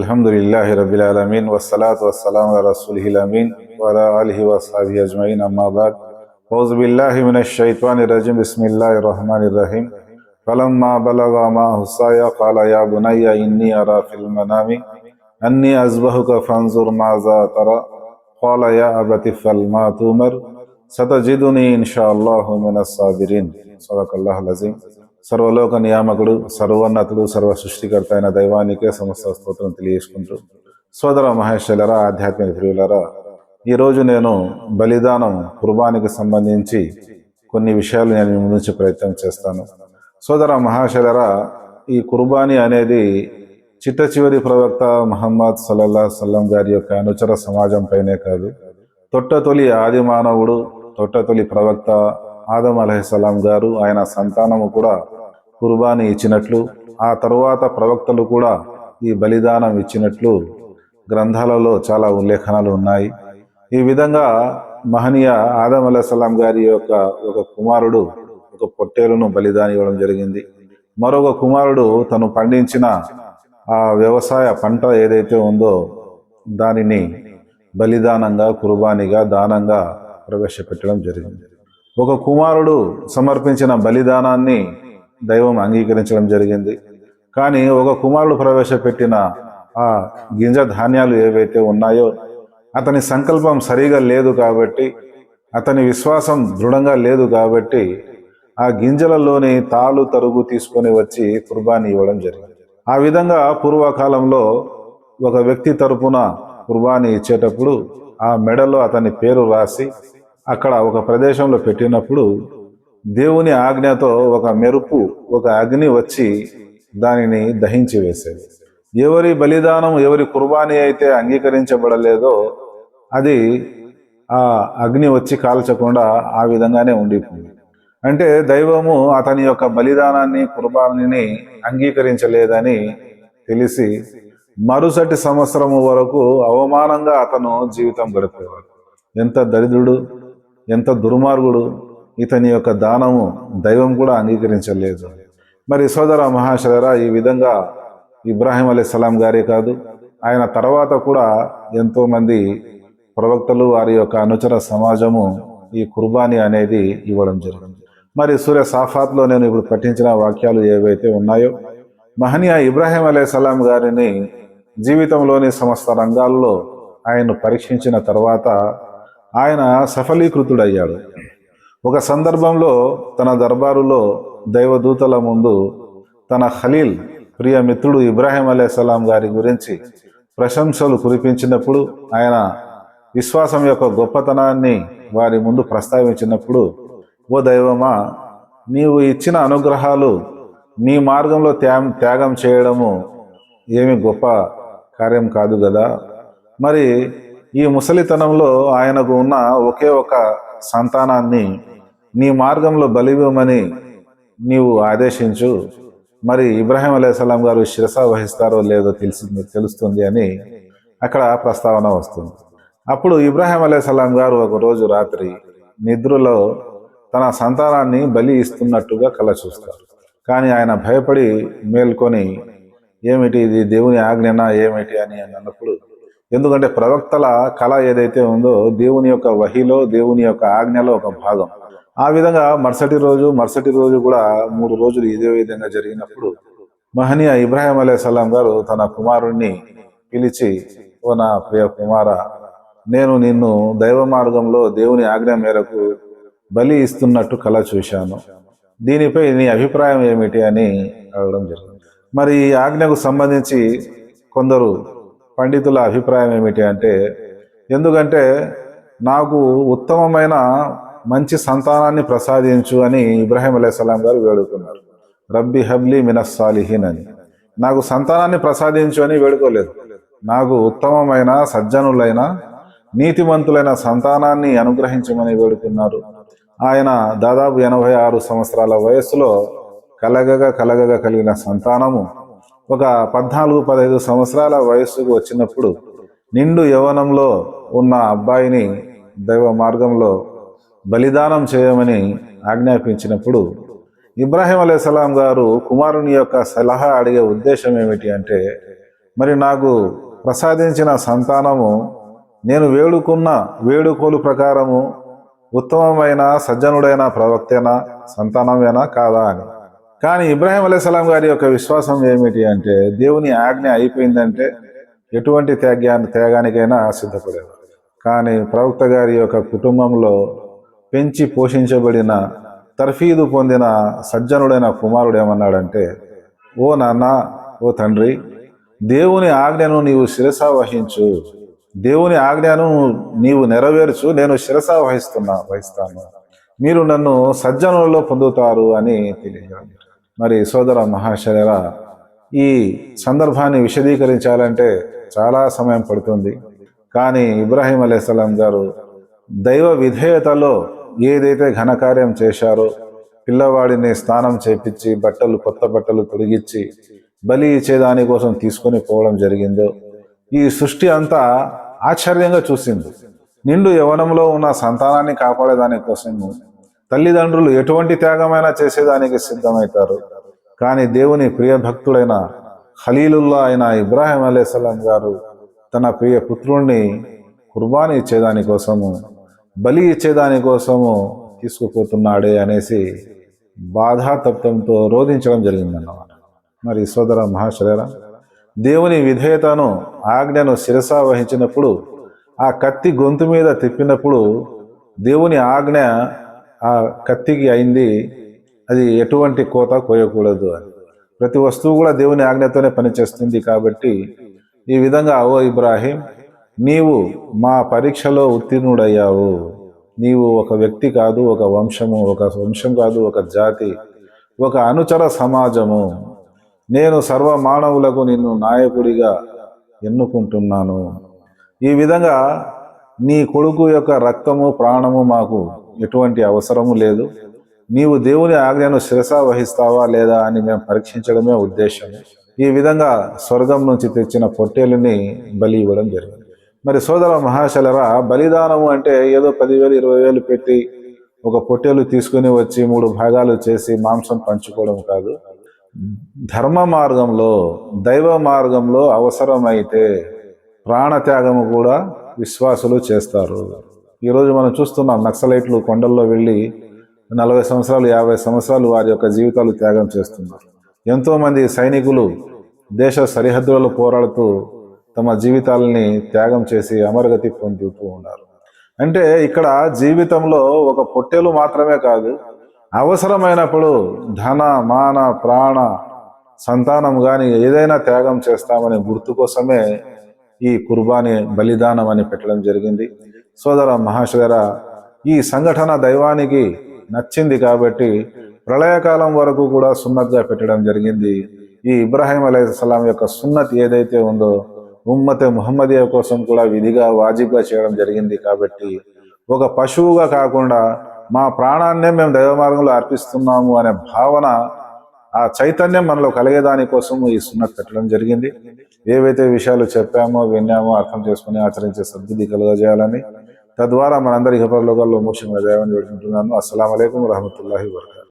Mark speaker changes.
Speaker 1: الحمد لله رب العالمين والصلاة والسلام على রবিল আলমিন وعلى آله وصحبه أجمعين أما بعد ওয়াসাবি بالله من الشيطان الرجيم بسم الله الرحمن الرحيم فلما بلغ ما حسايا قال يا بني إني أرى في المنام أني أزبهك فانظر ماذا ترى قال يا أبت فالما تؤمر ستجدني إن شاء الله من الصابرين صدق الله العظيم సర్వలోక నియామకుడు సర్వోన్నతుడు సర్వ సృష్టికర్త అయిన దైవానికే సమస్త స్తోత్రం తెలియజేసుకుంటూ. సోదర మహేశ్వరులరా ఆధ్యాత్మిక ప్రియులరా ఈరోజు నేను బలిదానం కుర్బానికి సంబంధించి కొన్ని విషయాలు నేను మీ ముందుంచే ప్రయత్నం చేస్తాను. సోదర మహాశలరా ఈ కుర్బానీ అనేది చిట్ట చివరి ప్రవక్త మహమ్మద్ సల్లల్లా సల్లం గారి యొక్క అనుచర సమాజం పైనే కాదు. తొట్టతొలి ఆది మానవుడు తొట్టతొలి ప్రవక్త ఆదం అలహిస్సలాం గారు ఆయన సంతానము కూడా కుర్బానీ ఇచ్చినట్లు ఆ తరువాత ప్రవక్తలు కూడా ఈ బలిదానం ఇచ్చినట్లు గ్రంథాలలో చాలా ఉల్లేఖనాలు ఉన్నాయి. ఈ విధంగా మహనీయ ఆదం అలహిస్సలాం గారి యొక్క ఒక కుమారుడు ఒక పొట్టేలును బలిదానం ఇవ్వడం జరిగింది. మరొక కుమారుడు తను పండించిన ఆ వ్యవసాయ పంట ఏదైతే ఉందో దానిని బలిదానంగా కుర్బానిగా దానంగా ప్రవేశపెట్టడం జరిగింది. ఒక కుమారుడు సమర్పించిన బలిదానాన్ని దైవం అంగీకరించడం జరిగింది. కానీ ఒక కుమారుడు ప్రవేశపెట్టిన ఆ గింజ ధాన్యాలు ఏవైతే ఉన్నాయో అతని సంకల్పం సరిగా లేదు కాబట్టి అతని విశ్వాసం దృఢంగా లేదు కాబట్టి ఆ గింజలలోని తాలు తరుగు తీసుకొని వచ్చి కుర్బానీ ఇవ్వడం జరిగింది. ఆ విధంగా పూర్వకాలంలో ఒక వ్యక్తి తరపున కుర్బానీ ఇచ్చేటప్పుడు ఆ మెడలో అతని పేరు రాసి అక్కడ ఒక ప్రదేశంలో పెట్టినప్పుడు దేవుని ఆజ్ఞతో ఒక మెరుపు ఒక అగ్ని వచ్చి దానిని దహించి వేసేది. ఎవరి బలిదానం ఎవరి కుర్బానీ అయితే అంగీకరించబడలేదో అది ఆ అగ్ని వచ్చి కాల్చకుండా ఆ విధంగానే ఉండిపోయింది. అంటే దైవము అతని యొక్క బలిదానాన్ని కుర్బానిని అంగీకరించలేదని తెలిసి మరుసటి సంవత్సరము వరకు అవమానంగా అతను జీవితం గడిపేవాడు. ఎంత దరిద్రుడు ఎంత దుర్మార్గుడు ఇతని యొక్క దానము దైవం కూడా అంగీకరించలేదు. మరి సోదర మహాశరరా ఈ విధంగా ఇబ్రాహీం అలీ సలాం గారే కాదు ఆయన తర్వాత కూడా ఎంతోమంది ప్రవక్తలు వారి యొక్క అనుచర సమాజము ఈ కుర్బానీ అనేది ఇవ్వడం జరిగింది. మరి సూర్య సాఫాత్లో నేను ఇప్పుడు పఠించిన వాక్యాలు ఏవైతే ఉన్నాయో మహనీయ ఇబ్రాహిం అలీ సలాం గారిని జీవితంలోని సమస్త రంగాల్లో ఆయన్ను పరీక్షించిన తర్వాత ఆయన సఫలీకృతుడయ్యాడు. ఒక సందర్భంలో తన దర్బారులో దైవదూతల ముందు తన ఖలీల్ ప్రియ మిత్రుడు ఇబ్రాహిం అలైహిస్సలాం గారి గురించి ప్రశంసలు కురిపించినప్పుడు ఆయన విశ్వాసం యొక్క గొప్పతనాన్ని వారి ముందు ప్రస్తావించినప్పుడు ఓ దైవమా నీవు ఇచ్చిన అనుగ్రహాలు నీ మార్గంలో త్యాగం త్యాగం చేయడము ఏమి గొప్ప కార్యం కాదు కదా మరి ఈ ముసలితనంలో ఆయనకు ఉన్న ఒకే ఒక సంతానాన్ని నీ మార్గంలో బలివ్వమని నీవు ఆదేశించు. మరి ఇబ్రాహీం అలైహిస్సలాం గారు శిరస వహిస్తారో లేదో తెలిసింది తెలుస్తుంది అని అక్కడ ప్రస్తావన వస్తుంది. అప్పుడు ఇబ్రాహీం అలైహిస్సలాం గారు ఒకరోజు రాత్రి నిద్రలో తన సంతానాన్ని బలి ఇస్తున్నట్టుగా కల చూస్తారు. కానీ ఆయన భయపడి మేల్కొని ఏమిటి ఇది దేవుని ఆజ్ఞనా ఏమిటి అని అన్నప్పుడు ఎందుకంటే ప్రవక్తల కళ ఏదైతే ఉందో దేవుని యొక్క వహిలో దేవుని యొక్క ఆజ్ఞలో ఒక భాగం. ఆ విధంగా మరుసటి రోజు మరుసటి రోజు కూడా మూడు రోజులు ఇదే విధంగా జరిగినప్పుడు మహనీయ ఇబ్రాహిం అలీ సలాం గారు తన కుమారుణ్ణి పిలిచి ఓ నా ప్రియ కుమార నేను నిన్ను దైవ మార్గంలో దేవుని ఆజ్ఞ మేరకు బలి ఇస్తున్నట్టు కళ చూశాను. దీనిపై నీ అభిప్రాయం ఏమిటి? అని అడగడం జరిగింది. మరి ఈ ఆజ్ఞకు సంబంధించి కొందరు పండితుల అభిప్రాయం ఏమిటి అంటే ఎందుకంటే నాకు ఉత్తమమైన మంచి సంతానాన్ని ప్రసాదించు అని ఇబ్రాహీం అలైహిస్సలాం గారు వేడుకున్నారు. రబ్బి హబ్లీ మినస్ సాలిహీన్ అని. నాకు సంతానాన్ని ప్రసాదించు అని వేడుకోలేదు. నాకు ఉత్తమమైన సజ్జనులైన నీతిమంతులైన సంతానాన్ని అనుగ్రహించమని వేడుకున్నారు. ఆయన దాదాపు ఎనభై ఆరు సంవత్సరాల వయస్సులో కలగగా కలగగా కలిగిన సంతానము ఒక పద్నాలుగు పదహైదు సంవత్సరాల వయస్సుకు వచ్చినప్పుడు నిండు యవనంలో ఉన్న అబ్బాయిని దైవ మార్గంలో బలిదానం చేయమని ఆజ్ఞాపించినప్పుడు ఇబ్రాహీం అలైసలాం గారు కుమారుని యొక్క సలహా అడిగే ఉద్దేశం ఏమిటి అంటే మరి నాకు ప్రసాదించిన సంతానము నేను వేడుకున్న వేడుకోలు ప్రకారము ఉత్తమమైన సజ్జనుడైన ప్రవక్తేనా సంతానమేనా కాదా అని. కానీ ఇబ్రాహీం అలైసలాం గారి యొక్క విశ్వాసం ఏమిటి అంటే దేవుని ఆజ్ఞ అయిపోయిందంటే ఎటువంటి త్యాగాన్ని త్యాగానికైనా సిద్ధపడేవారు. కానీ ప్రవక్త గారి యొక్క కుటుంబంలో పెంచి పోషించబడిన తర్ఫీదు పొందిన సజ్జనుడైన కుమారుడు ఏమన్నాడంటే ఓ నాన్న ఓ తండ్రి దేవుని ఆజ్ఞను నీవు శిరస వహించు. దేవుని ఆజ్ఞను నీవు నెరవేర్చు. నేను శిరస వహిస్తున్నా వహిస్తాను. మీరు నన్ను సజ్జనులలో పొందుతారు అని తెలియజేయాలి మరి సోదర మహాశర ఈ సందర్భాన్ని విశదీకరించాలంటే చాలా సమయం పడుతుంది. కానీ ఇబ్రాహీం అలైహిస్సలాం గారు దైవ విధేయతలో ఏదైతే ఘనకార్యం చేశారో పిల్లవాడిని స్నానం చేపించి బట్టలు కొత్త బట్టలు తొలగించి బలి ఇచ్చేదాని కోసం తీసుకొని పోవడం జరిగిందో ఈ సృష్టి అంతా ఆశ్చర్యంగా చూసింది. నిండు యవనంలో ఉన్న సంతానాన్ని కాపాడేదాని కోసము తల్లిదండ్రులు ఎటువంటి త్యాగమైనా చేసేదానికి సిద్ధమవుతారు కానీ దేవుని ప్రియ భక్తుడైన ఖలీలుల్లా అయిన ఇబ్రాహిం అలైసలం గారు తన ప్రియ పుత్రుణ్ణి కుర్బానీ ఇచ్చేదాని కోసము బలి ఇచ్చేదాని కోసము తీసుకుపోతున్నాడే అనేసి బాధాతప్తంతో రోధించడం జరిగిందన్నమాట. మరి సోదర మహాశర దేవుని విధేయతను ఆజ్ఞను శిరస వహించినప్పుడు ఆ కత్తి గొంతు మీద తిప్పినప్పుడు దేవుని ఆజ్ఞ ఆ కత్తికి అయింది. అది ఎటువంటి కోత కోయకూడదు అని. ప్రతి వస్తువు కూడా దేవుని ఆజ్ఞతోనే పనిచేస్తుంది కాబట్టి ఈ విధంగా ఓ ఇబ్రాహీం నీవు మా పరీక్షలో ఉత్తీర్ణుడయ్యావు. నీవు ఒక వ్యక్తి కాదు ఒక వంశము ఒక వంశం కాదు ఒక జాతి ఒక అనుచర సమాజము. నేను సర్వ మానవులకు నిన్ను నాయకుడిగా ఎన్నుకుంటున్నాను. ఈ విధంగా నీ కొడుకు యొక్క రక్తము ప్రాణము మాకు ఎటువంటి అవసరము లేదు. నీవు దేవుని ఆజ్ఞను శిరస వహిస్తావా లేదా అని మేము పరీక్షించడమే ఉద్దేశం ఈ విధంగా స్వర్గం నుంచి తెచ్చిన పొట్టేలుని బలి ఇవ్వడం జరిగింది. మరి సోదర మహాశలరా బలిదానము అంటే ఏదో పదివేలు ఇరవై వేలు పెట్టి ఒక పొట్టేలు తీసుకుని వచ్చి మూడు భాగాలు చేసి మాంసం పంచుకోవడం కాదు. ధర్మ మార్గంలో దైవ మార్గంలో అవసరమైతే ప్రాణత్యాగము కూడా విశ్వాసులు చేస్తారు. ఈరోజు మనం చూస్తున్నాం నక్సలైట్లు కొండల్లో వెళ్ళి నలభై సంవత్సరాలు యాభై సంవత్సరాలు వారి యొక్క జీవితాలు త్యాగం చేస్తున్నారు. ఎంతోమంది సైనికులు దేశ సరిహద్దులలో పోరాడుతూ తమ జీవితాలని త్యాగం చేసి అమరగతి పొందుతూ ఉన్నారు. అంటే ఇక్కడ జీవితంలో ఒక పొట్టెలు మాత్రమే కాదు అవసరమైనప్పుడు ధన మాన ప్రాణ సంతానం కానీ ఏదైనా త్యాగం చేస్తామనే గుర్తు కోసమే ఈ కుర్బానీ బలిదానం అని పెట్టడం జరిగింది. సోదర మహాశయర ఈ సంఘటన దైవానికి నచ్చింది కాబట్టి ప్రళయకాలం వరకు కూడా సున్నత్గా పెట్టడం జరిగింది. ఈ ఇబ్రాహీం అలైహిస్సలాం యొక్క సున్నత్ ఏదైతే ఉందో ఉమ్మత ముహమ్మదియా కోసం కూడా విధిగా వాజిబ్గా చేయడం జరిగింది కాబట్టి ఒక పశువుగా కాకుండా మా ప్రాణాన్నే మేము దైవ మార్గంలో అర్పిస్తున్నాము అనే భావన ఆ చైతన్యం మనలో కలిగేదాని కోసం ఈ సున్నత్ పెట్టడం జరిగింది. ఏవైతే విషయాలు చెప్పామో విన్నామో అర్థం చేసుకుని ఆచరించే సద్బుద్ధి కలుగజేయాలని తద్వారా మనందరి ఇహపరలోకాల్లో మోక్షంగా జయమని వేడుకుంటున్నాను అస్సలం అయికం వరహమతుల్లాహి వరకాతు